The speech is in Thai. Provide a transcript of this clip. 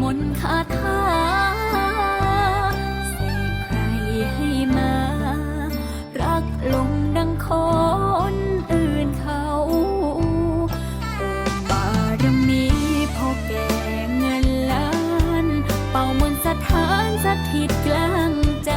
มนคาถาเสกใครให้มา รักลงดังคนอื่นเขาบารมีพอแก่เงินล้าน เป่ามนสถานสถิตกลางใจ